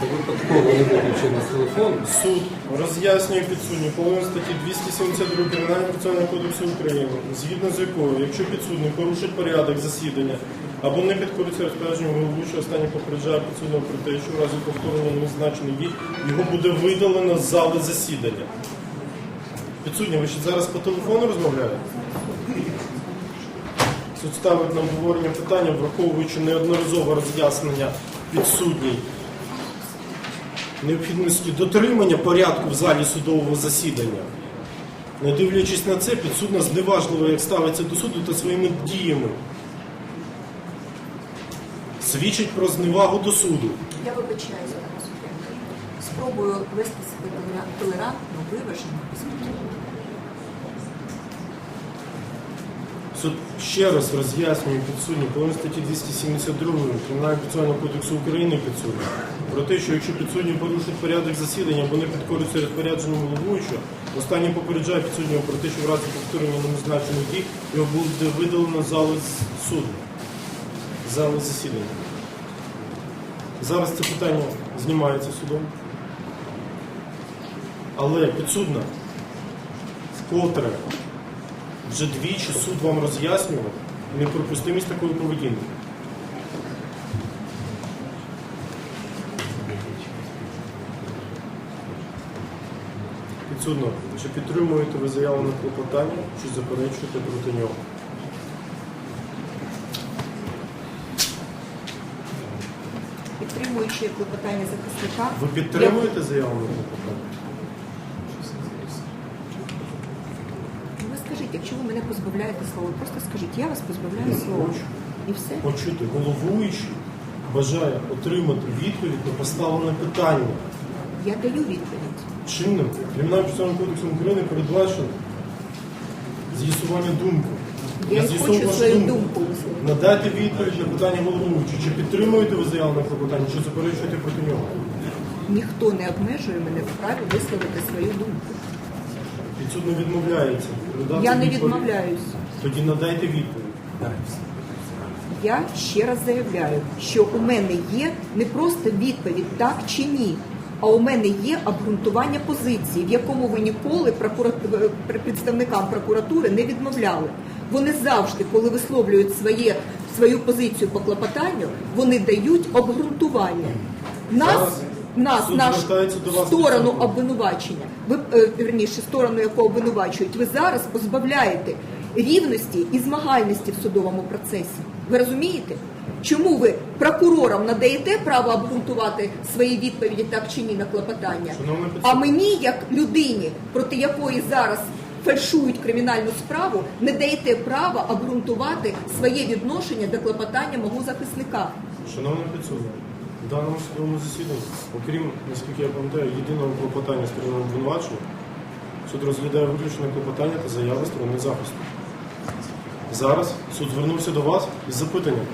Це випадково не виключений телефон. Суд роз'яснює підсудню половину статті 272 Кримінального процесуального кодексу України, згідно з якою, якщо підсудний порушить порядок засідання або не підходиться розпорядженню головуючого, останній попереджає підсудного про те, що в разі повторення незначених дій його буде видалено з зали засідання. Підсудні, ви ще зараз по телефону розмовляєте? Суд ставить на обговорення питання, враховуючи неодноразове роз'яснення підсудній необхідності дотримання порядку в залі судового засідання. Не дивлячись на це, підсудна зневажливо, як ставиться до суду та своїми діями. Свідчить про зневагу до суду. Я вибачаюся на вас. Спробую вести себе толера- толерантно, виважено. Суд ще раз роз'яснює підсудні по статті 272 Кримінального процесуального кодексу України підсудні про те, що якщо підсудні порушить порядок засідання або не підкорюється розпорядженням головуючого, останній попереджає підсуднього про те, що в разі повторення незначених дій його буде видалено зали суду, з зали засідання. Зараз це питання знімається судом. Але підсудна вкотре вже двічі суд вам роз'яснював неприпустимість такої поведінки. Підсудно, чи підтримуєте ви заяву на клопотання, чи заперечуєте проти нього? Підтримуючи клопотання захисника, Ви підтримуєте заяву на клопотання? ви скажіть, якщо ви мене позбавляєте слова, просто скажіть, я вас позбавляю слова. І все. Почути, головуючий бажає отримати відповідь на поставлене питання. Я даю відповідь. Чинним Кримінальним процесуальним кодексом України передбачено з'ясування думки. Я хочу вашу свою думку висловити. Надайте відповідь на питання головуючого. Чи підтримуєте ви заяву на клопотання, чи заперечуєте проти нього? Ніхто не обмежує мене в праві висловити свою думку. Підсудно відмовляється. надати Я не відповідь. відмовляюсь. Тоді надайте відповідь. Я ще раз заявляю, що у мене є не просто відповідь так чи ні, а у мене є обґрунтування позиції, в якому ви ніколи прокура- е, представникам прокуратури не відмовляли. Вони завжди, коли висловлюють своє, свою позицію по клопотанню, вони дають обґрунтування. Нас, нас суд наш сторону обвинувачення, ви е, вірніше, сторону, яку обвинувачують, ви зараз позбавляєте рівності і змагальності в судовому процесі. Ви розумієте? Чому ви прокурорам надаєте право обґрунтувати свої відповіді так чи ні на клопотання? А мені, як людині, проти якої зараз фальшують кримінальну справу, не даєте права обґрунтувати своє відношення до клопотання мого захисника. Шановна підсудна, в даному судовому засіданні, окрім, наскільки я пам'ятаю, єдиного клопотання сторони обвинувачення, суд розглядає виключне клопотання та заяви сторони захисту. Зараз суд звернувся до вас із запитанням,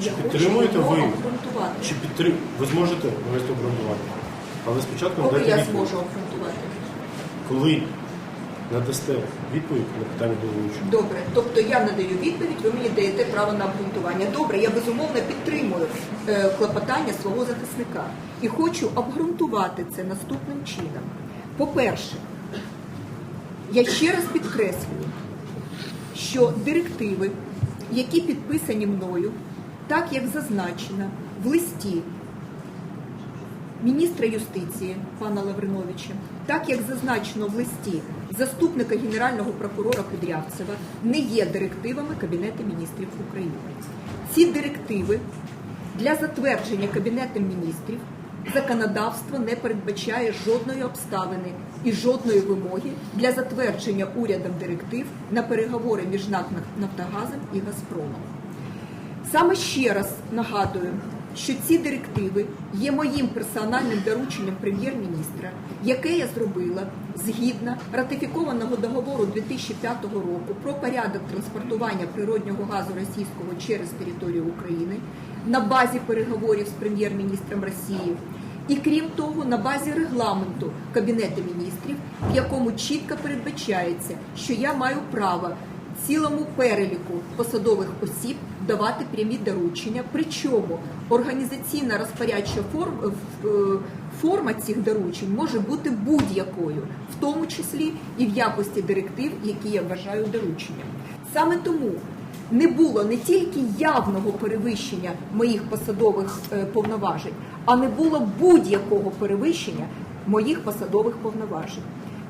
Я хочу підтримуєте його ви? обґрунтувати. чи підтрим... ви зможете навести обґрунтування. Але спочатку Коли надайте я відповідь. зможу обґрунтувати? Коли надасте відповідь на питання головуючого. Добре, тобто я надаю відповідь, ви мені даєте право на обґрунтування. Добре, я безумовно підтримую е, клопотання свого захисника і хочу обґрунтувати це наступним чином. По-перше, я ще раз підкреслюю, що директиви, які підписані мною, так як зазначено в листі міністра юстиції пана Лавриновича, так як зазначено в листі заступника генерального прокурора Кудрявцева, не є директивами Кабінету міністрів України. Ці директиви для затвердження Кабінетом міністрів законодавство не передбачає жодної обставини і жодної вимоги для затвердження урядом директив на переговори між НАК Нафтогазом і Газпромом. Саме ще раз нагадую, що ці директиви є моїм персональним дорученням прем'єр-міністра, яке я зробила згідно ратифікованого договору 2005 року про порядок транспортування природнього газу російського через територію України на базі переговорів з прем'єр-міністром Росії. І крім того, на базі регламенту Кабінету міністрів, в якому чітко передбачається, що я маю право цілому переліку посадових осіб давати прямі доручення. Причому організаційна розпорядча форм- е, форма цих доручень може бути будь-якою, в тому числі і в якості директив, які я вважаю дорученням. Саме тому не було не тільки явного перевищення моїх посадових е, повноважень, а не було будь-якого перевищення моїх посадових повноважень.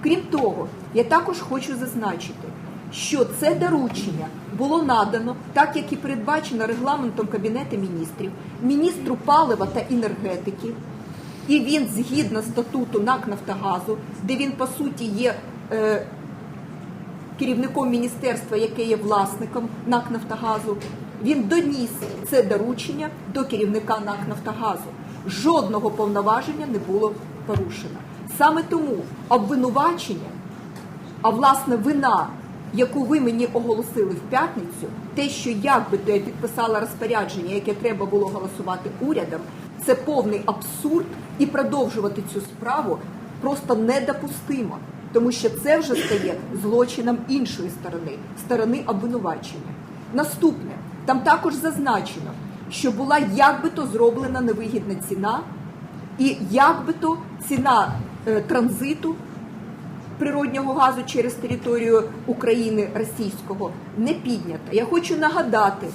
Крім того, я також хочу зазначити, що це доручення було надано, так як і передбачено регламентом Кабінету міністрів, міністру палива та енергетики, і він згідно статуту НАК Нафтогазу, де він по суті є е, керівником міністерства, яке є власником НАК Нафтогазу, він доніс це доручення до керівника НАК Нафтогазу. Жодного повноваження не було порушено. Саме тому обвинувачення, а власне вина, яку ви мені оголосили в п'ятницю, те, що якби то я підписала розпорядження, яке треба було голосувати урядом, це повний абсурд, і продовжувати цю справу просто недопустимо, тому що це вже стає злочином іншої сторони, сторони обвинувачення. Наступне там також зазначено, що була якби то зроблена невигідна ціна, і якби то ціна е, транзиту природнього газу через територію України російського не піднята. Я хочу нагадати,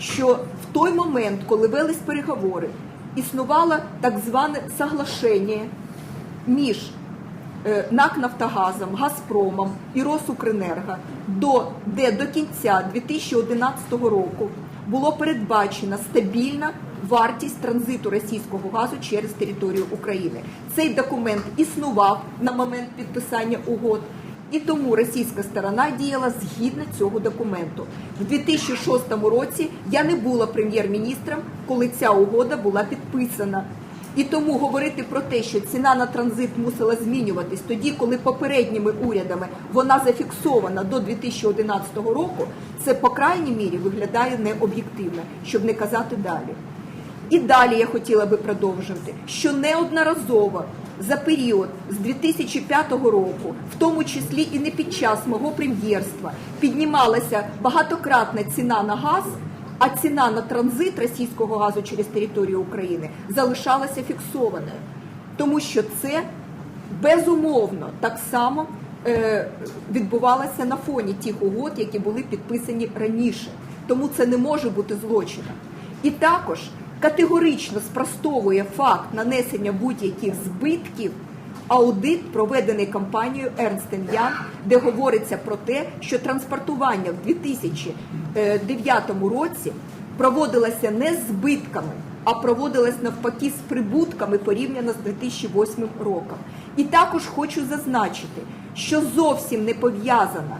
що в той момент, коли велись переговори, існувало так зване соглашення між НАК Нафтогазом, Газпромом і Росукренерго, до, де до кінця 2011 року було передбачена стабільна вартість транзиту російського газу через територію України. Цей документ існував на момент підписання угод. І тому російська сторона діяла згідно цього документу. В 2006 році я не була прем'єр-міністром, коли ця угода була підписана. І тому говорити про те, що ціна на транзит мусила змінюватись тоді, коли попередніми урядами вона зафіксована до 2011 року, це по крайній мірі виглядає необ'єктивно, щоб не казати далі. І далі я хотіла би продовжити, що неодноразово за період з 2005 року, в тому числі і не під час мого прем'єрства, піднімалася багатократна ціна на газ, а ціна на транзит російського газу через територію України залишалася фіксованою, тому що це безумовно так само е, відбувалося на фоні тих угод, які були підписані раніше. Тому це не може бути злочином. І також категорично спростовує факт нанесення будь-яких збитків аудит, проведений компанією Ernst Young, де говориться про те, що транспортування в 2009 році проводилося не з збитками, а проводилось навпаки з прибутками порівняно з 2008 роком. І також хочу зазначити, що зовсім не пов'язана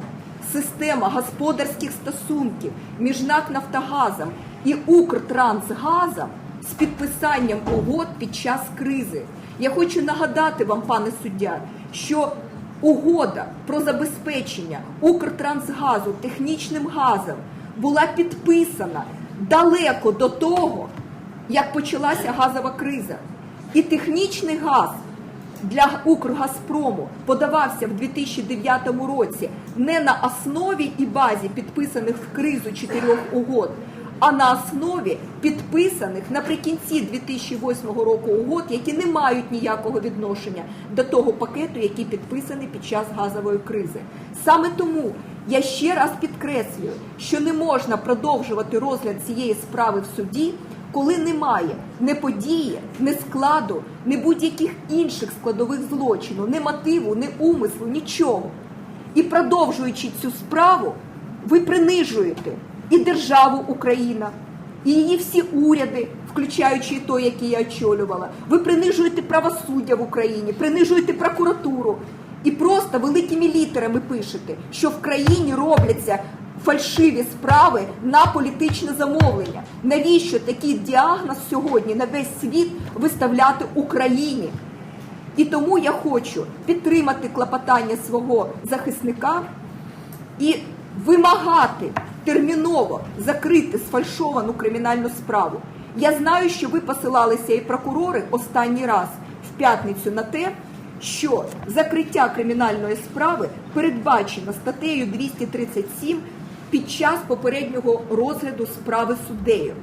система господарських стосунків між НАК Нафтогазом і Укртрансгазом з підписанням угод під час кризи. Я хочу нагадати вам, пане суддя, що угода про забезпечення Укртрансгазу технічним газом була підписана далеко до того, як почалася газова криза. І технічний газ для Укргазпрому подавався в 2009 році не на основі і базі підписаних в кризу чотирьох угод, а на основі підписаних наприкінці 2008 року угод, які не мають ніякого відношення до того пакету, який підписаний під час газової кризи. Саме тому я ще раз підкреслюю, що не можна продовжувати розгляд цієї справи в суді коли немає не події, не складу, не будь-яких інших складових злочину, не мотиву, не умислу, нічого. І продовжуючи цю справу, ви принижуєте і державу Україна, і її всі уряди, включаючи той, який я очолювала. Ви принижуєте правосуддя в Україні, принижуєте прокуратуру. І просто великими літерами пишете, що в країні робляться фальшиві справи на політичне замовлення. Навіщо такий діагноз сьогодні на весь світ виставляти Україні? І тому я хочу підтримати клопотання свого захисника і вимагати терміново закрити сфальшовану кримінальну справу. Я знаю, що ви посилалися і прокурори останній раз в п'ятницю на те, що закриття кримінальної справи передбачено статтею 237 під час попереднього розгляду справи суддею.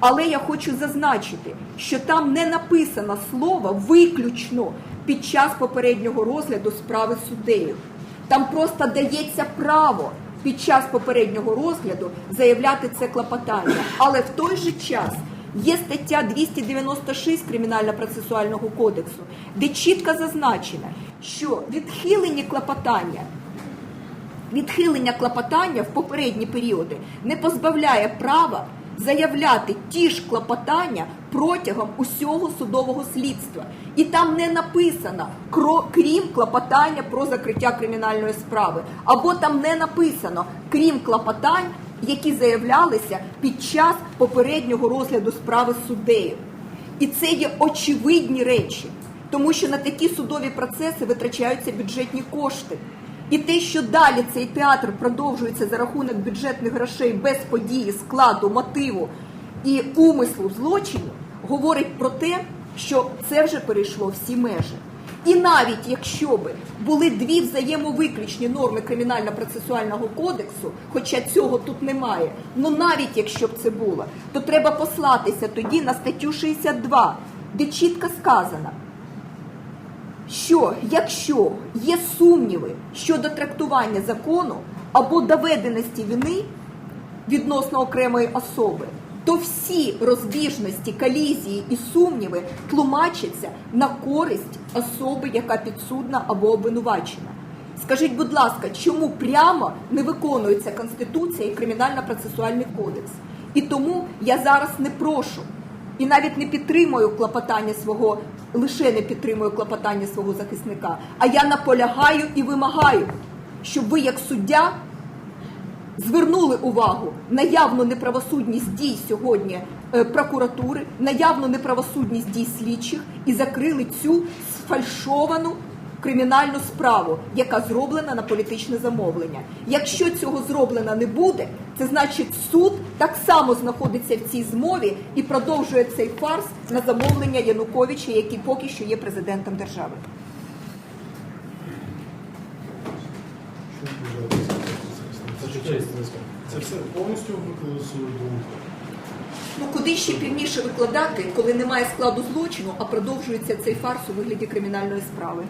Але я хочу зазначити, що там не написано слово виключно під час попереднього розгляду справи суддею. Там просто дається право під час попереднього розгляду заявляти це клопотання. Але в той же час є стаття 296 Кримінально-процесуального кодексу, де чітко зазначено, що відхилені клопотання відхилення клопотання в попередні періоди не позбавляє права заявляти ті ж клопотання протягом усього судового слідства. І там не написано «кро- крім клопотання про закриття кримінальної справи, або там не написано крім клопотань, які заявлялися під час попереднього розгляду справи суддею. І це є очевидні речі, тому що на такі судові процеси витрачаються бюджетні кошти. І те, що далі цей театр продовжується за рахунок бюджетних грошей без події, складу, мотиву і умислу злочину, говорить про те, що це вже перейшло всі межі. І навіть якщо би були дві взаємовиключні норми кримінально-процесуального кодексу, хоча цього тут немає, ну навіть якщо б це було, то треба послатися тоді на статтю 62, де чітко сказано, що якщо є сумніви щодо трактування закону або доведеності вини відносно окремої особи, то всі розбіжності, колізії і сумніви тлумачаться на користь особи, яка підсудна або обвинувачена. Скажіть, будь ласка, чому прямо не виконується Конституція і Кримінально-процесуальний кодекс? І тому я зараз не прошу і навіть не підтримую клопотання свого, лише не підтримую клопотання свого захисника, а я наполягаю і вимагаю, щоб ви, як суддя, звернули увагу на явну неправосудність дій сьогодні е, прокуратури, на явну неправосудність дій слідчих і закрили цю сфальшовану кримінальну справу, яка зроблена на політичне замовлення. Якщо цього зроблено не буде, це значить суд так само знаходиться в цій змові і продовжує цей фарс на замовлення Януковича, який поки що є президентом держави. Що ви вважаєте? Це все повністю викладу свою думку. Ну куди ще півніше викладати, коли немає складу злочину, а продовжується цей фарс у вигляді кримінальної справи?